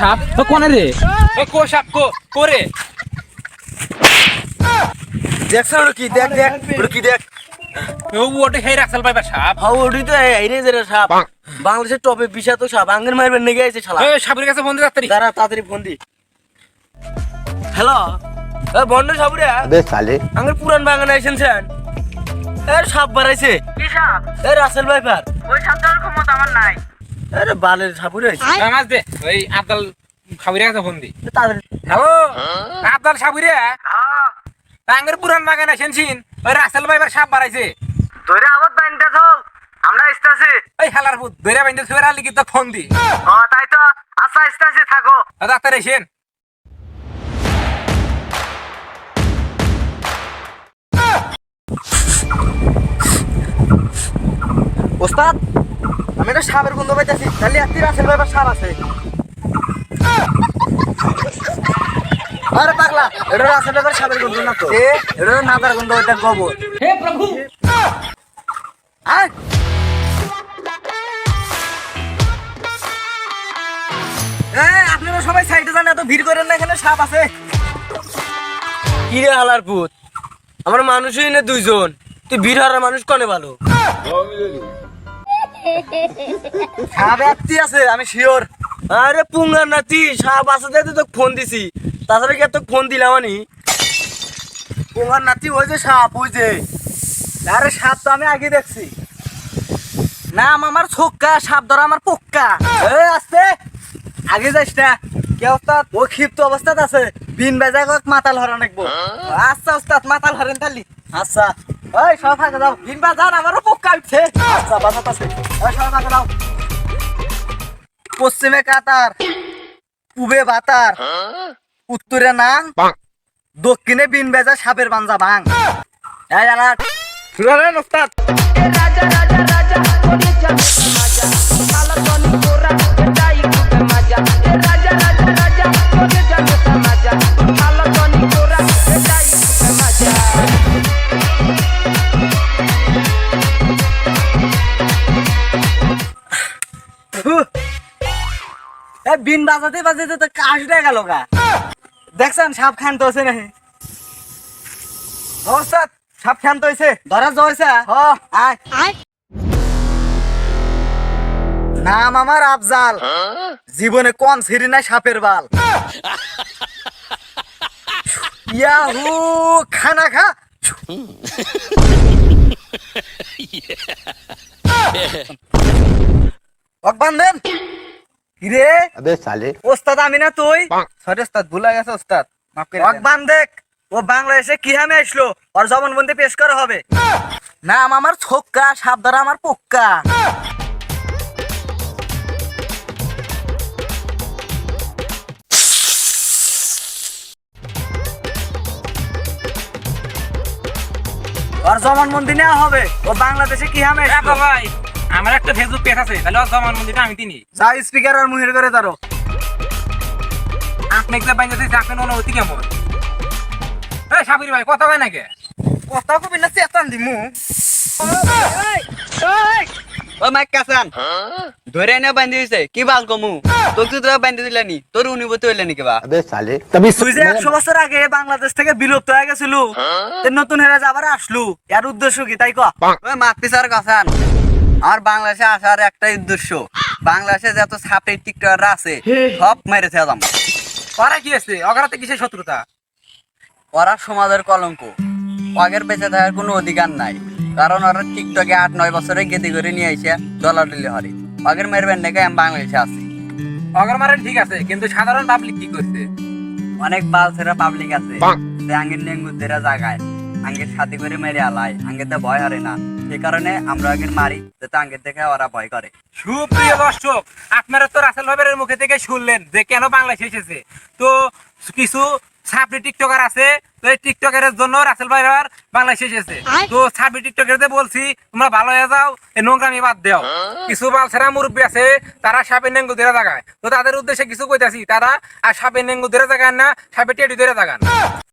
সাপ। তো রে? সাপ তো সাপ। বাংলাদেশের টপে বিষাক্ত সাপ। আঙ্গের মারবেন নেগে আছে সাপের কাছে বন্ধু তাড়াতাড়ি। দাঁড়া তাড়াতাড়ি বন্দি। হ্যালো বন্ধু সাপুরে আঙ্গের পুরান বাংলা এসেছেন এ সাপ বাড়াইছে কি সাপ? এ রাসেল ভাইপার। ওই সাপ ধরার ক্ষমতা আমার নাই। আরে বালের মাছ দে ওই কাছে ফোন দি। হ্যালো? সাবিরে হ্যাঁ। পুরান বাগান এসেছিন ওই রাসেল ভাই সাপ বাড়াইছে ধরে আবার বাইনটা থল আমরা ওই হালার ভূত ধরে বাইন্দে থুয়ে আলি কি তো ফোন দি। ও তাই তো। আচ্ছা আসতেছি থাকো। ডাক্তার এসেন ওস্তাদ আমি একটা সাপের গন্ধ পাইতেছি। তাহলে একটি রাসেল সাপ আছে। আরে পাগলা এটা রাসেল ভাইপার সাপের গন্ধ না তো? এটা নাদার গন্ধ ওইটা গোবর। হে প্রভু! আয়! আপনারা সবাই সাইডে যান এত ভিড় করেন না এখানে সাপ আছে। কি রে হালার পুত? আমার মানুষই না দুইজন। তুই ভিড় হারার মানুষ কনে ভালো? সাপ একটি আছে, আমি শিওর আরে পুঙ্গার নাতি সাপ আছে তো ফোন দিছি। তাছাড়া কি এত ফোন দিলাম আমি? পুঙ্গার নাতি ওই যে সাপ, ওই যে। আরে সাপ তো আমি আগে দেখছি। নাম আমার ছোক্কা, সাপ ধরা আমার আস্তে। আগে যাইস না। কে ওস্তাদ ও ক্ষিপ্ত অবস্থাত আছে। বিন বেজা কক মাতাল হরা নাকবো আচ্ছা ওস্তাদ, মাতাল হরেন তালি। আচ্ছা। ওই সব ফাঁকে দাও। বিন বাজার আমারও উঠছে আচ্ছা বাজাত আছে পশ্চিমে কাতার পূবে বাতার উত্তরে নাং দক্ষিণে বিন বেজা সাপের বাঞ্জা ভাঙ এই আলাট রাজা রাজা রাজা বিন বাজাতে বাজাতে তো কাশ উঠে গেল গা। দেখছেন সাপ খান তো হচ্ছে নাকি অবস্থা সাপ খান তো হয়েছে। ধরা জয়েছে হ আয়। নাম আমার আফজাল। জীবনে কোন ছিরি নাই সাপের বাল। ইয়াহু খানা খা। অকবান দেন। কিরে? আবে সালে। ওস্তাদ আমি না তুই? সরি ওস্তাদ ভুলে গেছে ওস্তাদ। মাফ করে অকবান দেখ। ও বাংলাদেশে কি হামে আসলো? ওর জবানবন্দি পেশ করা হবে। নাম আমার ছোক্কা সাবধারা আমার পোক্কা। আর জবানবন্দি নেওয়া হবে। ও বাংলাদেশে কি হামে ভাই আমার একটা ফেসবুক পেজ আছে তাহলে জমান আমি যা স্পিকার আর করে আপনি একটা বাইন কেমন? এই সাবির ভাই কথা কয় নাকি কথা কবি না দিমু। ও মাইক কাসান ধরে বান্ধি হইছে কি বাল কমু? তোকে তো বান্ধি দিলা নি তোর অনুভূতি হইলে নি কিবা? সালে তবে বছর আগে বাংলাদেশ থেকে বিলুপ্ত হয়ে গেছিল নতুন হেরা যাবার আসলু এর উদ্দেশ্য কি তাই ক? ও মাতপিসার কাসান আমার বাংলাদেশে আসার একটাই উদ্দেশ্য। বাংলাদেশে যত ছাপড়ি টিকটকাররা আছে সব মেরেছে যাম ওরা কি আছে? অগারাতে কিসের শত্রুতা? ওরা সমাজের কলঙ্ক। আগের বেঁচে থাকার কোনো অধিকার নাই। কারণ ওরা টিকটকে আট নয় বছরে গেদি করে নিয়ে আইসে ডলার দিলে হরে। আগের মেরবেন নাকি আমি বাংলাদেশে আছি। অগার মারেন ঠিক আছে কিন্তু সাধারণ পাবলিক কি করছে? অনেক বালছেরা পাবলিক আছে। আঙ্গের জাগায়। আঙ্গের সাথে করে মেরে আলায় আঙ্গের তো ভয় হারে না। সে কারণে আমরা আগের মারি, যাতে আঙ্গের দেখে ওরা ভয় করে। সুপ্রিয় দর্শক, আপনারা তো রাসেল ভাবের মুখে থেকে শুনলেন যে কেন বাংলাদেশ এসেছে। তো কিছু টিকটকার আছে, তো এই টিকটকারের জন্য রাসেল ভাইবার বাংলাদেশ এসেছে। তো ছাপড়ি টিকটকারদের বলছি, তোমরা ভালো হয়ে যাও, এই নোংরামি বাদ দাও। কিছু বালছেরা মুরব্বী আছে, তারা সাপের নেঙ্গু ধরে জাগায়। তো তাদের উদ্দেশ্যে কিছু কইতাছি, তারা আর সাপের নেঙ্গু ধরে জাগান না সাপের টেডি ধরে জাগান।